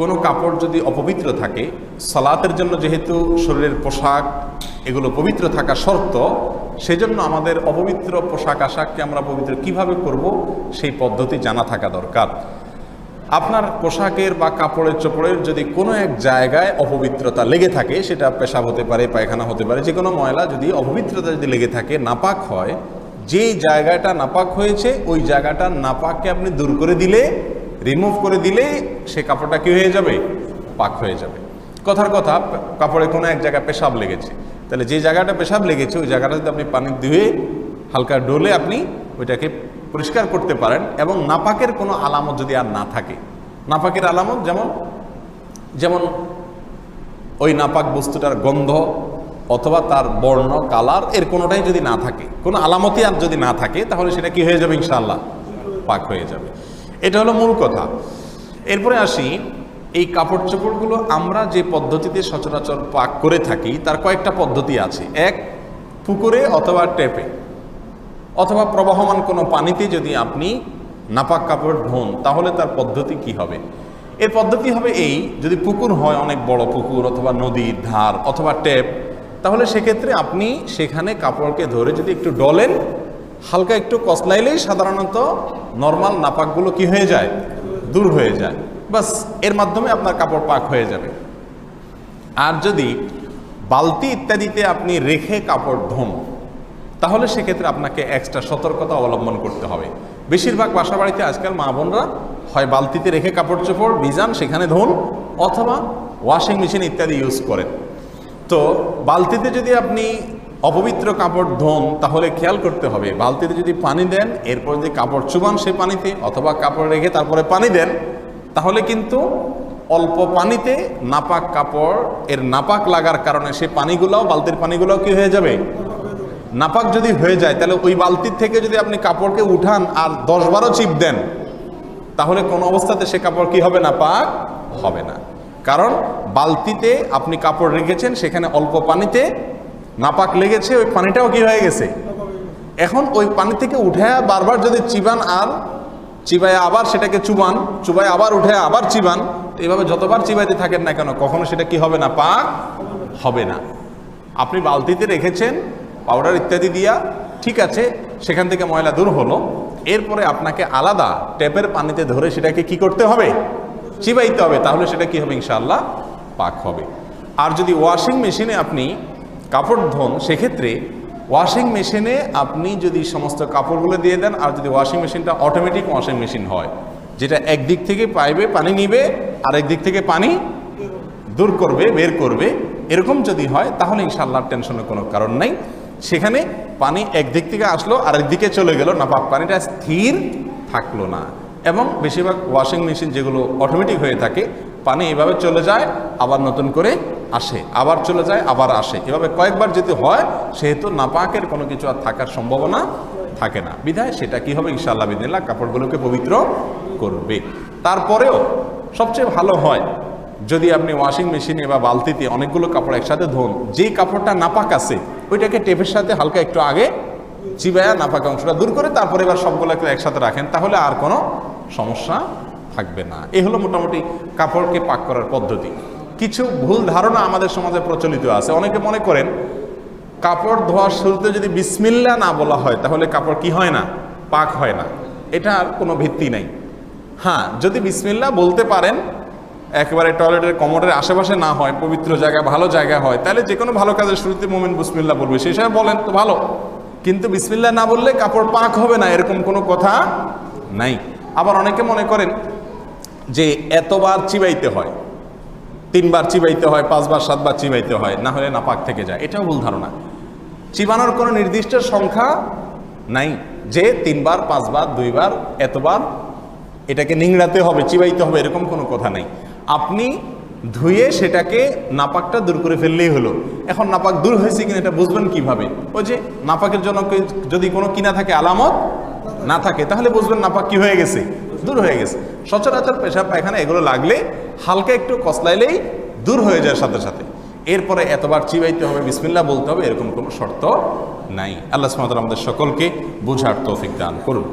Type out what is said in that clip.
কোনো কাপড় যদি অপবিত্র থাকে, সালাতের জন্য যেহেতু শরীরের পোশাক এগুলো পবিত্র থাকা শর্ত, সেজন্য আমাদের অপবিত্র পোশাক আশাককে আমরা পবিত্র কীভাবে করব, সেই পদ্ধতি জানা থাকা দরকার। আপনার পোশাকের বা কাপড়ের চোপড়ের যদি কোনো এক জায়গায় অপবিত্রতা লেগে থাকে, সেটা পেশাব হতে পারে, পায়খানা হতে পারে, যে কোনো ময়লা যদি অপবিত্রতা যদি লেগে থাকে, নাপাক হয়, যেই জায়গাটা নাপাক হয়েছে, ওই জায়গাটা নাপাককে আপনি দূর করে দিলে রিমুভ করে দিলে সে কাপড়টা কি হয়ে যাবে? পাক হয়ে যাবে। কথার কথা, কাপড়ে কোনো এক জায়গায় পেশাব লেগেছে। তাহলে যে জায়গাটা পেশাব লেগেছে, ওই জায়গাটা যদি আপনি পানি ধুয়ে হালকা ডোলে আপনি ওইটাকে পরিষ্কার করতে পারেন এবং নাপাকের কোনো আলামত যদি আর না থাকে। নাপাকের আলামত যেমন যেমন ওই নাপাক বস্তুটার গন্ধ অথবা তার বর্ণ, কালারের কোনোটাই যদি না থাকে, কোনো আলামতই আর যদি না থাকে, তাহলে সেটা কি হয়ে যাবে ইনশাআল্লাহ? পাক হয়ে যাবে। এটা হলো মূল কথা। এরপরে আসি, এই কাপড় চোপড়গুলো আমরা যে পদ্ধতিতে সচরাচর পাক করে থাকি, তার কয়েকটা পদ্ধতি আছে। এক, পুকুরে অথবা টেপে অথবা প্রবাহমান কোনো পানিতে যদি আপনি নাপাক কাপড় ধোন, তাহলে তার পদ্ধতি কি হবে? এর পদ্ধতি হবে এই, যদি পুকুর হয় অনেক বড় পুকুর অথবা নদীর ধার অথবা ট্যাপ, তাহলে সেক্ষেত্রে আপনি সেখানে কাপড়কে ধরে যদি একটু ডলেন হালকা একটু কসলাইলেই সাধারণত নর্মাল নাপাকগুলো কি হয়ে যায়? দূর হয়ে যায়। বাস, এর মাধ্যমে আপনার কাপড় পাক হয়ে যাবে। আর যদি বালতি ইত্যাদিতে আপনি রেখে কাপড় ধোন, তাহলে সেক্ষেত্রে আপনাকে এক্সট্রা সতর্কতা অবলম্বন করতে হবে। বেশিরভাগ বাসা বাড়িতে আজকাল মা বোনরা হয় বালতিতে রেখে কাপড় চোপড় ভিজান, সেখানে ধোন, অথবা ওয়াশিং মেশিন ইত্যাদি ইউজ করেন। তো বালতিতে যদি আপনি অপবিত্র কাপড় ধোন, তাহলে খেয়াল করতে হবে, বালতিতে যদি পানি দেন, এরপর যদি কাপড় চুবান সেই পানিতে, অথবা কাপড় রেখে তারপরে পানি দেন, তাহলে কিন্তু অল্প পানিতে নাপাক কাপড়, এর নাপাক লাগার কারণে সেই পানিগুলোও, বালতির পানিগুলোও কি হয়ে যাবে? নাপাক যদি হয়ে যায়, তাহলে ওই বালতির থেকে যদি আপনি কাপড়কে উঠান আর দশ বারো চিপ দেন, তাহলে কোন অবস্থাতে সে কাপড় কি হবে? নাপাক হবে না। কারণ বালতিতে আপনি কাপড় রেখেছেন, সেখানে অল্প পানিতে নাপাক লেগেছে, ওই পানিটাও কি হয়ে গেছে? এখন ওই পানি থেকে উঠে বারবার যদি চিবান আর চিবায় আবার সেটাকে চুবান, চুবায় আবার উঠে আবার চিবান এইভাবে যতবার চিবাইতে থাকেন না কেন, কখনো সেটা কি হবে না? পাক হবে না। আপনি বালতিতে রেখেছেন, পাউডার ইত্যাদি দিয়া, ঠিক আছে, সেখান থেকে ময়লা দূর হলো, এরপরে আপনাকে আলাদা ট্যাপের পানিতে ধরে সেটাকে কি করতে হবে? চিবাইতে হবে, তাহলে সেটা কি হবে ইনশাআল্লাহ? পাক হবে। আর যদি ওয়াশিং মেশিনে আপনি কাপড় ধোন, সেক্ষেত্রে ওয়াশিং মেশিনে আপনি যদি সমস্ত কাপড়গুলো দিয়ে দেন, আর যদি ওয়াশিং মেশিনটা অটোমেটিক ওয়াশিং মেশিন হয়, যেটা একদিক থেকে পাইবে পানি নিবে, আর একদিক থেকে পানি দূর করবে, বের করবে, এরকম যদি হয়, তাহলে ইনশাল্লাহ টেনশনের কোনো কারণ নাই। সেখানে পানি একদিক থেকে আসলো আর একদিকে চলে গেল, না পানিটা স্থির থাকল না। এবং বেশিরভাগ ওয়াশিং মেশিন যেগুলো অটোমেটিক হয়ে থাকে, পানি এভাবে চলে যায়, আবার নতুন করে আসে, আবার চলে যায়, আবার আসে। এভাবে কয়েকবার যদি হয়, সেহেতু নাপাকের কোনো কিছু আর থাকার সম্ভাবনা থাকে না। বিধায় সেটা কি হবে? ইনশাআল্লাহ বিদিল্লা কাপড়গুলোকে পবিত্র করবে। তারপরেও সবচেয়ে ভালো হয়, যদি আপনি ওয়াশিং মেশিনে বা বালতিতে অনেকগুলো কাপড় একসাথে ধোন, যেই কাপড়টা নাপাক আছে, ওইটাকে টেপের সাথে হালকা একটু আগে চিবায়া নাপাক অংশটা দূর করে তারপরে এবার সবগুলোকে একসাথে রাখেন, তাহলে আর কোনো সমস্যা থাকবে না। এ হলো মোটামুটি কাপড়কে পাক করার পদ্ধতি। কিছু ভুল ধারণা আমাদের সমাজে প্রচলিত আছে। অনেকে মনে করেন, কাপড় ধোয়ার শুরুতে যদি বিসমিল্লা না বলা হয়, তাহলে কাপড় কি হয় না? পাক হয় না। এটার কোনো ভিত্তি নেই। হ্যাঁ যদি বিসমিল্লা বলতে পারেন, একেবারে টয়লেটের কমোডের আশেপাশে না হয়, পবিত্র জায়গা, ভালো জায়গা হয়, তাহলে যে কোনো ভালো কাজের শুরুতে মোমেন বিসমিল্লা বলবে। সেই হিসাবে বলেন তো ভালো। কিন্তু বিসমিল্লা না বললে কাপড় পাক হবে না, এরকম কোনো কথা নাই। আবার অনেকে মনে করেন যে এতবার চিবাইতে হয়, তিনবার চিবাইতে হয়, পাঁচবার, সাতবার চিবাইতে হয়, না হলে নাপাক থেকে যায়। এটাও ভুল ধারণা। চিবানোর কোনো নির্দিষ্ট সংখ্যা নাই যে তিনবার, পাঁচবার, দুইবার, এতবার এটাকে নিংড়াতে হবে, চিবাইতে হবে, এরকম কোনো কথা নাই। আপনি ধুয়ে সেটাকে নাপাকটা দূর করে ফেললেই হলো। এখন নাপাক দূর হয়েছে কিনা এটা বুঝবেন কীভাবে? ওই যে নাপাকের জন্য যদি কোনো কিনা থাকে আলামত না থাকে, তাহলে বুঝবেন নাপাক কি হয়ে গেছে, দূর হয়ে গেছে। সচরাচর পেশাব পায়খানা এগুলো লাগলে হালকা একটু কসলাইলেই দূর হয়ে যায় সাথে সাথে। এরপরে এতবার চিবাইতে হবে বিসমিল্লা বলতে হবে, এরকম কোনো শর্ত নাই। আল্লাহ সুমাত আমাদের সকলকে বোঝার তৌফিক দান করুন।